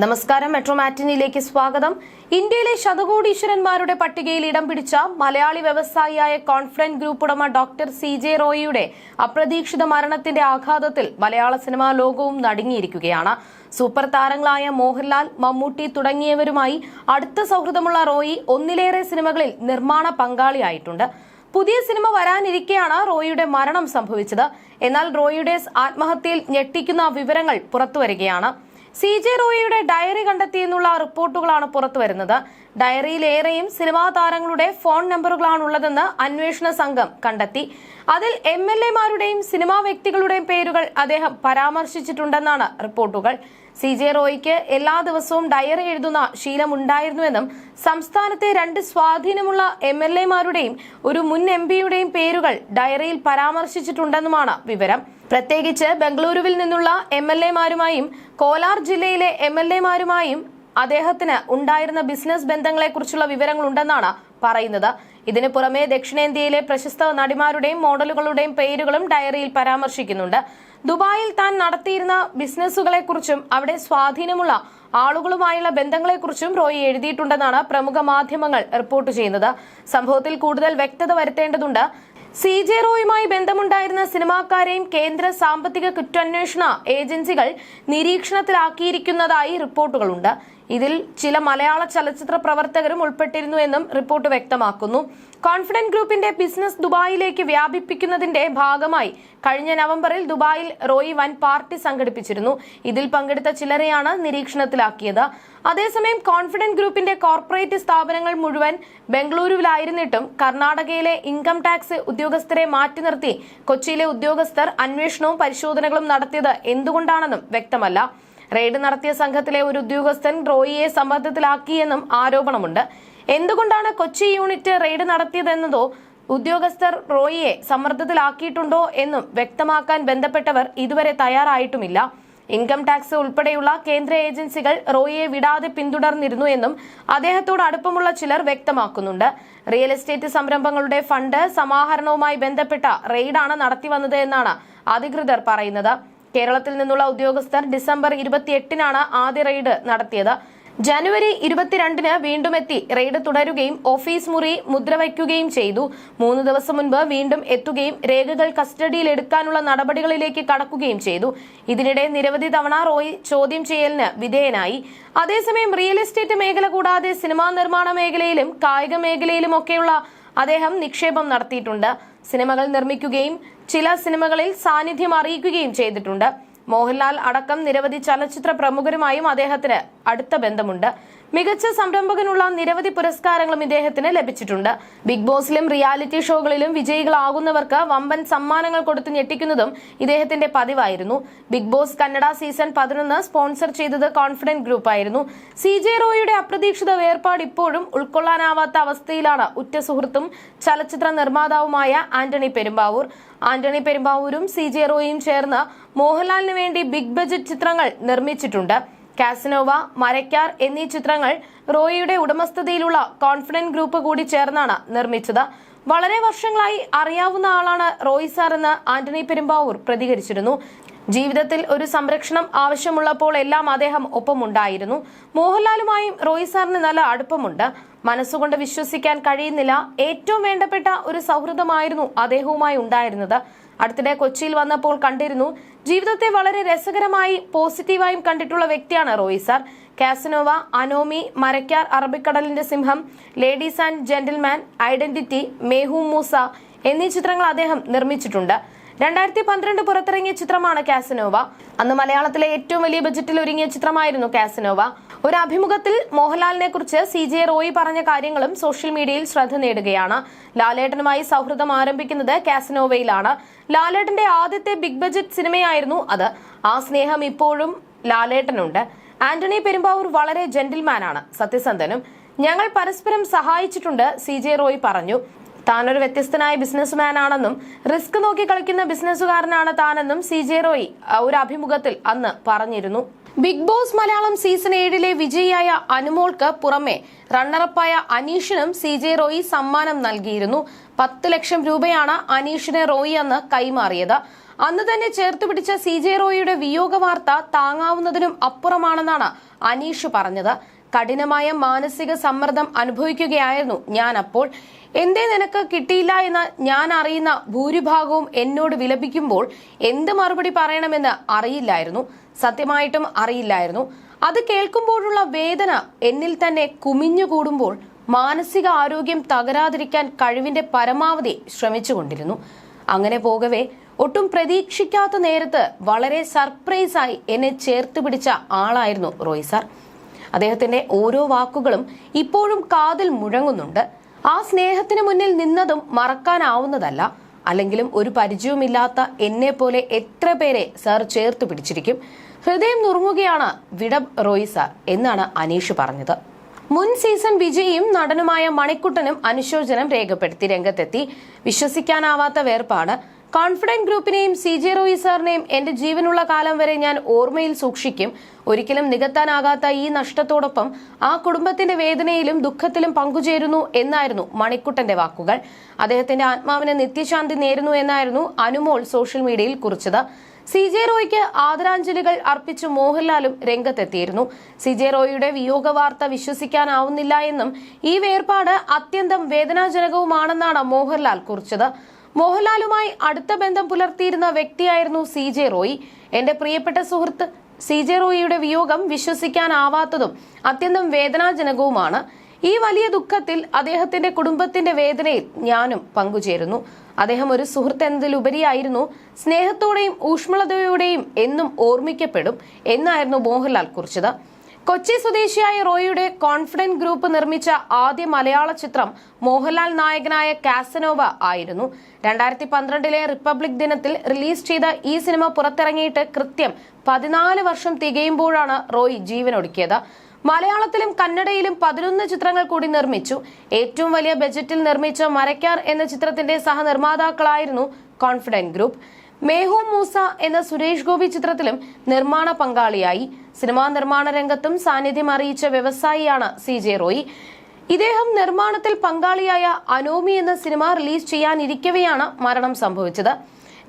നമസ്കാരം. മെട്രോ മാറ്റിനിയിലേക്ക് സ്വാഗതം. ഇന്ത്യയിലെ ശതകോടീശ്വരന്മാരുടെ പട്ടികയിൽ ഇടം പിടിച്ച മലയാളി വ്യവസായിയായ കോൺഫിഡന്റ് ഗ്രൂപ്പ് ഉടമ ഡോക്ടർ സി ജെ റോയിയുടെ അപ്രതീക്ഷിത മരണത്തിന്റെ ആഘാതത്തിൽ മലയാള സിനിമാ ലോകവും നടുങ്ങിയിരിക്കുകയാണ്. സൂപ്പർ താരങ്ങളായ മോഹൻലാൽ മമ്മൂട്ടി തുടങ്ങിയവരുമായി അടുത്ത സൗഹൃദമുള്ള റോയി ഒന്നിലേറെ സിനിമകളിൽ നിർമ്മാണ പങ്കാളിയായിട്ടുണ്ട്. പുതിയ സിനിമ വരാനിരിക്കെയാണ് റോയിയുടെ മരണം സംഭവിച്ചത്. എന്നാൽ റോയിയുടെ ആത്മഹത്യയിൽ ഞെട്ടിക്കുന്ന വിവരങ്ങൾ പുറത്തുവരികയാണ്. സി ജെ റോയിയുടെ ഡയറി കണ്ടെത്തിയെന്നുള്ള റിപ്പോർട്ടുകളാണ് പുറത്തുവരുന്നത് ഡയറിയിലേറെയും സിനിമാ താരങ്ങളുടെ ഫോൺ നമ്പറുകളാണുള്ളതെന്ന് അന്വേഷണ സംഘം കണ്ടെത്തി. അതിൽ എം എൽ എമാരുടെയും സിനിമാ വ്യക്തികളുടെയും പേരുകൾ അദ്ദേഹം പരാമർശിച്ചിട്ടുണ്ടെന്നാണ് റിപ്പോർട്ടുകൾ. സി ജെ റോയ്ക്ക് എല്ലാ ദിവസവും ഡയറി എഴുതുന്ന ശീലമുണ്ടായിരുന്നുവെന്നും സംസ്ഥാനത്തെ രണ്ട് സ്വാധീനമുള്ള എം എൽ എമാരുടെയും ഒരു മുൻ എം പിയുടെയും പേരുകൾ ഡയറിയിൽ പരാമർശിച്ചിട്ടുണ്ടെന്നുമാണ് വിവരം. പ്രത്യേകിച്ച് ബംഗളൂരുവിൽ നിന്നുള്ള എം എൽ എമാരുമായും കോലാർ ജില്ലയിലെ എം എൽ എമാരുമായും അദ്ദേഹത്തിന് ഉണ്ടായിരുന്ന ബിസിനസ് ബന്ധങ്ങളെക്കുറിച്ചുള്ള വിവരങ്ങളുണ്ടെന്നാണ് പറയുന്നത്. ഇതിനു പുറമെ ദക്ഷിണേന്ത്യയിലെ പ്രശസ്ത നടിമാരുടെയും മോഡലുകളുടെയും പേരുകളും ഡയറിയിൽ പരാമർശിക്കുന്നുണ്ട്. ദുബായിൽ താൻ നടത്തിയിരുന്ന ബിസിനസ്സുകളെക്കുറിച്ചും അവിടെ സ്വാധീനമുള്ള ആളുകളുമായുള്ള ബന്ധങ്ങളെക്കുറിച്ചും റോയി എഴുതിയിട്ടുണ്ടെന്നാണ് പ്രമുഖ മാധ്യമങ്ങൾ റിപ്പോർട്ട് ചെയ്യുന്നത്. സംഭവത്തിൽ കൂടുതൽ വ്യക്തത വരുത്തേണ്ടതുണ്ട്. സി ജെ റോയുമായി ബന്ധമുണ്ടായിരുന്ന സിനിമാക്കാരെയും കേന്ദ്ര സാമ്പത്തിക കുറ്റാന്വേഷണ ഏജൻസികൾ നിരീക്ഷണത്തിലാക്കിയിരിക്കുന്നതായി റിപ്പോർട്ടുകളുണ്ട്. ഇതിൽ ചില മലയാള ചലച്ചിത്ര പ്രവർത്തകരും ഉൾപ്പെട്ടിരുന്നു എന്നും റിപ്പോർട്ട് വ്യക്തമാക്കുന്നു. കോൺഫിഡന്റ് ഗ്രൂപ്പിന്റെ ബിസിനസ് ദുബായിലേക്ക് വ്യാപിപ്പിക്കുന്നതിന്റെ ഭാഗമായി കഴിഞ്ഞ നവംബറിൽ ദുബായിൽ റോയി വൻ പാർട്ടി സംഘടിപ്പിച്ചിരുന്നു. ഇതിൽ പങ്കെടുത്ത ചിലരെയാണ് നിരീക്ഷണത്തിലാക്കിയത്. അതേസമയം കോൺഫിഡന്റ് ഗ്രൂപ്പിന്റെ കോർപ്പറേറ്റ് സ്ഥാപനങ്ങൾ മുഴുവൻ ബംഗളൂരുവിലായിരുന്നിട്ടും കർണാടകയിലെ ഇൻകം ടാക്സ് ഉദ്യോഗസ്ഥരെ മാറ്റി നിർത്തി കൊച്ചിയിലെ ഉദ്യോഗസ്ഥർ അന്വേഷണവും പരിശോധനകളും നടത്തിയത് എന്തുകൊണ്ടാണെന്നും വ്യക്തമല്ല. റെയ്ഡ് നടത്തിയ സംഘത്തിലെ ഒരു ഉദ്യോഗസ്ഥൻ റോയിയെ സമ്മർദ്ദത്തിലാക്കിയെന്നും ആരോപണമുണ്ട്. എന്തുകൊണ്ടാണ് കൊച്ചി യൂണിറ്റ് റെയ്ഡ് നടത്തിയതെന്നതോ ഉദ്യോഗസ്ഥർ റോയിയെ സമ്മർദ്ദത്തിലാക്കിയിട്ടുണ്ടോ എന്നും വ്യക്തമാക്കാൻ ബന്ധപ്പെട്ടവർ ഇതുവരെ തയ്യാറായിട്ടുമില്ല. ഇൻകം ടാക്സ് ഉൾപ്പെടെയുള്ള കേന്ദ്ര ഏജൻസികൾ റോയിയെ വിടാതെ പിന്തുടർന്നിരുന്നു എന്നും അദ്ദേഹത്തോട് അടുപ്പമുള്ള ചിലർ വ്യക്തമാക്കുന്നുണ്ട്. റിയൽ എസ്റ്റേറ്റ് സംരംഭങ്ങളുടെ ഫണ്ട് സമാഹരണവുമായി ബന്ധപ്പെട്ട റെയ്ഡാണ് നടത്തിവന്നത് എന്നാണ് അധികൃതർ പറയുന്നത്. കേരളത്തിൽ നിന്നുള്ള ഉദ്യോഗസ്ഥർ ഡിസംബർ ഇരുപത്തിയെട്ടിനാണ് ആദ്യ റെയ്ഡ് നടത്തിയത്. ജനുവരി ഇരുപത്തിരണ്ടിന് വീണ്ടും എത്തി. റെയ്ഡ് തുടരുകയും ഓഫീസ് മുറി മുദ്രവയ്ക്കുകയും ചെയ്തു. മൂന്ന് ദിവസം മുൻപ് വീണ്ടും എത്തുകയും രേഖകൾ കസ്റ്റഡിയിൽ എടുക്കാനുള്ള നടപടികളിലേക്ക് കടക്കുകയും ചെയ്തു. ഇതിനിടെ നിരവധി തവണ റോയ് ചോദ്യം ചെയ്യലിന് വിധേയനായി. അതേസമയം റിയൽ എസ്റ്റേറ്റ് മേഖല കൂടാതെ സിനിമാ നിർമ്മാണ മേഖലയിലും കായിക മേഖലയിലുമൊക്കെയുള്ള അദ്ദേഹം നിക്ഷേപം നടത്തിയിട്ടുണ്ട്. സിനിമകൾ നിർമ്മിക്കുകയും ചില സിനിമകളിൽ സാന്നിധ്യം അറിയിക്കുകയും ചെയ്തിട്ടുണ്ട്. മോഹൻലാൽ അടക്കം നിരവധി ചലച്ചിത്ര പ്രമുഖരുമായും അദ്ദേഹത്തിന് അടുത്ത ബന്ധമുണ്ട്. മികച്ച സംരംഭകനുള്ള നിരവധി പുരസ്കാരങ്ങളും ഇദ്ദേഹത്തിന് ലഭിച്ചിട്ടുണ്ട്. ബിഗ് ബോസിലും റിയാലിറ്റി ഷോകളിലും വിജയികളാകുന്നവർക്ക് വമ്പൻ സമ്മാനങ്ങൾ കൊടുത്ത് ഞെട്ടിക്കുന്നതും ഇദ്ദേഹത്തിന്റെ പതിവായിരുന്നു. ബിഗ് ബോസ് കന്നഡ സീസൺ പതിനൊന്ന് സ്പോൺസർ ചെയ്തത് കോൺഫിഡന്റ് ഗ്രൂപ്പ് ആയിരുന്നു സി ജെ റോയുടെ അപ്രതീക്ഷിത വേർപാട് ഇപ്പോഴും ഉൾക്കൊള്ളാനാവാത്ത അവസ്ഥയിലാണ് ഉറ്റ സുഹൃത്തും ചലച്ചിത്ര നിർമ്മാതാവുമായ ആന്റണി പെരുമ്പാവൂർ. ആന്റണി പെരുമ്പാവൂരും സി ജെ റോയും ചേർന്ന് മോഹൻലാലിന് വേണ്ടി ബിഗ് ബജറ്റ് ചിത്രങ്ങൾ നിർമ്മിച്ചിട്ടുണ്ട്. കാസിനോവ മരക്കാർ എന്നീ ചിത്രങ്ങൾ റോയിയുടെ ഉടമസ്ഥതയിലുള്ള കോൺഫിഡന്റ് ഗ്രൂപ്പ് കൂടി ചേർന്നാണ് നിർമ്മിച്ചത്. വളരെ വർഷങ്ങളായി അറിയാവുന്ന ആളാണ് റോയി സാർ എന്ന് ആന്റണി പെരുമ്പാവൂർ പ്രതികരിച്ചിരുന്നു. ജീവിതത്തിൽ ഒരു സംരക്ഷണം ആവശ്യമുള്ളപ്പോൾ എല്ലാം അദ്ദേഹം ഒപ്പമുണ്ടായിരുന്നു. മോഹൻലാലുമായും റോയി സാറിന് നല്ല അടുപ്പമുണ്ട്. മനസ്സുകൊണ്ട് വിശ്വസിക്കാൻ കഴിയുന്നില്ല. ഏറ്റവും വേണ്ടപ്പെട്ട ഒരു സൗഹൃദമായിരുന്നു അദ്ദേഹവുമായി ഉണ്ടായിരുന്നത്. അടുത്തിടെ കൊച്ചിയിൽ വന്നപ്പോൾ കണ്ടിരുന്നു. ജീവിതത്തെ വളരെ രസകരമായി പോസിറ്റീവായും കണ്ടിട്ടുള്ള വ്യക്തിയാണ് Roy sir. Casanova Anomie Marakkar അറബിക്കടലിന്റെ സിംഹം ladies and gentleman identity Mei Hoom Moosa എന്നീ ചിത്രങ്ങൾ അദ്ദേഹം നിർമ്മിച്ചിട്ടുണ്ട്. രണ്ടായിരത്തി പന്ത്രണ്ട് പുറത്തിറങ്ങിയ ചിത്രമാണ് കാസനോവ. അന്ന് മലയാളത്തിലെ ഏറ്റവും വലിയ ബജറ്റിൽ ഒരുങ്ങിയ ചിത്രമായിരുന്നു കാസനോവ. ഒരു അഭിമുഖത്തിൽ മോഹൻലാലിനെ കുറിച്ച് സി ജെ റോയി പറഞ്ഞ കാര്യങ്ങളും സോഷ്യൽ മീഡിയയിൽ ശ്രദ്ധ നേടുകയാണ്. ലാലേട്ടനുമായി സൗഹൃദം ആരംഭിക്കുന്നത് കാസനോവയിലാണ്. ലാലേട്ടന്റെ ആദ്യത്തെ ബിഗ് ബജറ്റ് സിനിമയായിരുന്നു അത്. ആ സ്നേഹം ഇപ്പോഴും ലാലേട്ടനുണ്ട്. ആന്റണി പെരുമ്പാവൂർ വളരെ ജെന്റിൽമാനാണ് സത്യസന്ധനും. ഞങ്ങൾ പരസ്പരം സഹായിച്ചിട്ടുണ്ട് സി ജെ റോയ് പറഞ്ഞു. താനൊരു വ്യത്യസ്തനായ ബിസിനസ്മാൻ ആണെന്നും റിസ്ക് നോക്കി കളിക്കുന്ന ബിസിനസ്സുകാരനാണ് താനെന്നും സി ജെ റോയ് ഒരു അഭിമുഖത്തിൽ അന്ന് പറഞ്ഞിരുന്നു. ബിഗ് ബോസ് മലയാളം സീസൺ ഏഴിലെ വിജയിയായ അനുമോൾക്ക് പുറമെ റണ്ണറപ്പായ അനീഷിനും സി ജെ റോയി സമ്മാനം നൽകിയിരുന്നു. പത്ത് ലക്ഷം രൂപയാണ് അനീഷിന് റോയി അന്ന് കൈമാറിയത്. അന്ന് തന്നെ ചേർത്ത് പിടിച്ച സി ജെ റോയിയുടെ വിയോഗ വാർത്ത താങ്ങാവുന്നതിനും അപ്പുറമാണെന്നാണ് അനീഷ് പറഞ്ഞത്. കഠിനമായ മാനസിക സമ്മർദ്ദം അനുഭവിക്കുകയായിരുന്നു ഞാൻ അപ്പോൾ. എന്തേ നിനക്ക് കിട്ടിയില്ല എന്ന് ഞാൻ അറിയുന്ന ഭൂരിഭാഗവും എന്നോട് വിലപിക്കുമ്പോൾ എന്ത് മറുപടി പറയണമെന്ന് അറിയില്ലായിരുന്നു. സത്യമായിട്ടും അറിയില്ലായിരുന്നു. അത് കേൾക്കുമ്പോഴുള്ള വേദന എന്നിൽ തന്നെ കുമിഞ്ഞുകൂടുമ്പോൾ മാനസിക ആരോഗ്യം തകരാതിരിക്കാൻ കഴിവിന്റെ പരമാവധി ശ്രമിച്ചുകൊണ്ടിരുന്നു. അങ്ങനെ പോകവേ ഒട്ടും പ്രതീക്ഷിക്കാത്ത നേരത്ത് വളരെ സർപ്രൈസായി എന്നെ ചേർത്ത് പിടിച്ച ആളായിരുന്നു റോയ് സാർ. അദ്ദേഹത്തിന്റെ ഓരോ വാക്കുകളും ഇപ്പോഴും കാതിൽ മുഴങ്ങുന്നുണ്ട്. ആ സ്നേഹത്തിന് മുന്നിൽ നിന്നതും മറക്കാനാവുന്നതല്ല. അല്ലെങ്കിലും ഒരു പരിചയവുമില്ലാത്ത എന്നെ പോലെ എത്ര പേരെ സാർ ചേർത്ത് പിടിച്ചിരിക്കും. ഹൃദയം നുറുങ്ങുകയാണ് വിട റോയ് സാർ എന്നാണ് അനീഷ് പറഞ്ഞത്. മുൻ സീസൺ വിജയിയും നടനുമായ മണിക്കുട്ടനും അനുശോചനം രേഖപ്പെടുത്തി രംഗത്തെത്തി. വിശ്വസിക്കാനാവാത്ത വേർപാട്. കോൺഫിഡന്റ് ഗ്രൂപ്പിനെയും സി ജെ റോയി സാറിനെയും എന്റെ ജീവനുള്ള കാലം വരെ ഞാൻ ഓർമ്മയിൽ സൂക്ഷിക്കും. ഒരിക്കലും നികത്താനാകാത്ത ഈ നഷ്ടത്തോടൊപ്പം ആ കുടുംബത്തിന്റെ വേദനയിലും ദുഃഖത്തിലും പങ്കുചേരുന്നു എന്നായിരുന്നു മണിക്കുട്ടന്റെ വാക്കുകൾ. അദ്ദേഹത്തിന്റെ ആത്മാവിന് നിത്യശാന്തി നേരുന്നു എന്നായിരുന്നു അനുമോൾ സോഷ്യൽ മീഡിയയിൽ കുറിച്ചത്. സി ജെ റോയ്ക്ക് ആദരാഞ്ജലികൾ അർപ്പിച്ച് മോഹൻലാലും രംഗത്തെത്തിയിരുന്നു. സി ജെ റോയിയുടെ വിയോഗ വാർത്ത വിശ്വസിക്കാനാവുന്നില്ല എന്നും ഈ വേർപാട് അത്യന്തം വേദനാജനകവുമാണെന്നാണ് മോഹൻലാൽ കുറിച്ചത്. മോഹൻലാലുമായി അടുത്ത ബന്ധം പുലർത്തിയിരുന്ന വ്യക്തിയായിരുന്നു സി ജെ റോയി. എന്റെ പ്രിയപ്പെട്ട സുഹൃത്ത് സി ജെ റോയിയുടെ വിയോഗം വിശ്വസിക്കാനാവാത്തതും അത്യന്തം വേദനാജനകവുമാണ്. ഈ വലിയ ദുഃഖത്തിൽ അദ്ദേഹത്തിന്റെ കുടുംബത്തിന്റെ വേദനയിൽ ഞാനും പങ്കുചേരുന്നു. അദ്ദേഹം ഒരു സുഹൃത്ത് എന്നതിലുപരിയായിരുന്നു സ്നേഹത്തോടെയും ഊഷ്മളതയോടെയും എന്നും ഓർമ്മിക്കപ്പെടും എന്നായിരുന്നു മോഹൻലാൽ കുറിച്ചത്. കൊച്ചി സ്വദേശിയായ റോയിയുടെ കോൺഫിഡന്റ് ഗ്രൂപ്പ് നിർമ്മിച്ച ആദ്യ മലയാള ചിത്രം മോഹൻലാൽ നായകനായ കാസനോവ ആയിരുന്നു. രണ്ടായിരത്തി പന്ത്രണ്ടിലെ റിപ്പബ്ലിക് ദിനത്തിൽ റിലീസ് ചെയ്ത ഈ സിനിമ പുറത്തിറങ്ങിയിട്ട് കൃത്യം പതിനാല് വർഷം തികയുമ്പോഴാണ് റോയ് ജീവനൊടുക്കിയത്. മലയാളത്തിലും കന്നഡയിലും പതിനൊന്ന് ചിത്രങ്ങൾ കൂടി നിർമ്മിച്ചു. ഏറ്റവും വലിയ ബജറ്റിൽ നിർമ്മിച്ച മരക്കാർ എന്ന ചിത്രത്തിന്റെ സഹനിർമ്മാതാക്കളായിരുന്നു കോൺഫിഡന്റ് ഗ്രൂപ്പ്. മേഹു മൂസ എന്ന സുരേഷ് ഗോപി ചിത്രത്തിലും നിർമ്മാണ പങ്കാളിയായി. സിനിമാ നിർമ്മാണ രംഗത്തും സാന്നിധ്യം അറിയിച്ച വ്യവസായിയാണ് സി ജെ റോയി. ഇദ്ദേഹം നിർമ്മാണത്തിൽ പങ്കാളിയായ അനോമി എന്ന സിനിമ റിലീസ് ചെയ്യാനിരിക്കവെയാണ് മരണം സംഭവിച്ചത്.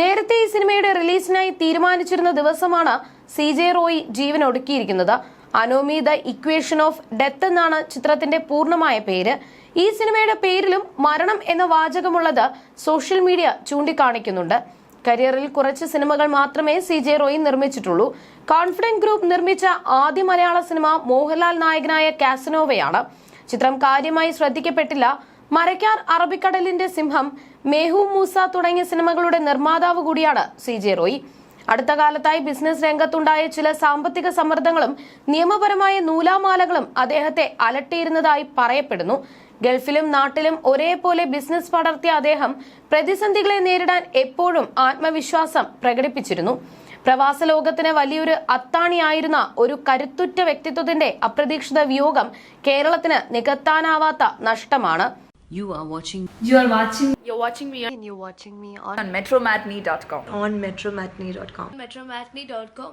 നേരത്തെ ഈ സിനിമയുടെ റിലീസിനായി തീരുമാനിച്ചിരുന്ന ദിവസമാണ് സി ജെ റോയി ജീവൻ ഒടുക്കിയിരിക്കുന്നത്. Anomie the equation of death എന്നാണ് ചിത്രത്തിന്റെ പൂർണമായ പേര്. ഈ സിനിമയുടെ പേരിലും മരണം എന്ന വാചകമുള്ളത് സോഷ്യൽ മീഡിയ ചൂണ്ടിക്കാണിക്കുന്നുണ്ട്. കരിയറിൽ കുറച്ച് സിനിമകൾ മാത്രമേ സി ജെ റോയി നിർമ്മിച്ചിട്ടുള്ളൂ. കോൺഫിഡന്റ് ഗ്രൂപ്പ് നിർമ്മിച്ച ആദ്യ മലയാള സിനിമ മോഹൻലാൽ നായകനായ കാസനോവയാണ്. ചിത്രം കാര്യമായി ശ്രദ്ധിക്കപ്പെട്ടില്ല. മരക്കാർ അറബിക്കടലിന്റെ സിംഹം മേഹു മൂസ തുടങ്ങിയ സിനിമകളുടെ നിർമ്മാതാവ് കൂടിയാണ് സി ജെ റോയി. അടുത്ത കാലത്തായി ബിസിനസ് രംഗത്തുണ്ടായ ചില സാമ്പത്തിക സമ്മർദ്ദങ്ങളും നിയമപരമായ നൂലാമാലകളും അദ്ദേഹത്തെ അലട്ടിയിരുന്നതായി പറയപ്പെടുന്നു. ഗൾഫിലും നാട്ടിലും ഒരേപോലെ ബിസിനസ് പടർത്തിയ അദ്ദേഹം പ്രതിസന്ധികളെ നേരിടാൻ എപ്പോഴും ആത്മവിശ്വാസം പ്രകടിപ്പിച്ചിരുന്നു പ്രവാസ ലോകത്തിന് വലിയൊരു അത്താണിയായിരുന്ന ഒരു കരുത്തുറ്റ വ്യക്തിത്വത്തിന്റെ അപ്രതീക്ഷിത വിയോഗം കേരളത്തിന് നികത്താനാവാത്ത നഷ്ടമാണ് You are watching You are watching You're watching me and you're watching me on, on metromatney.com. on metromatney.com. metromatney.com.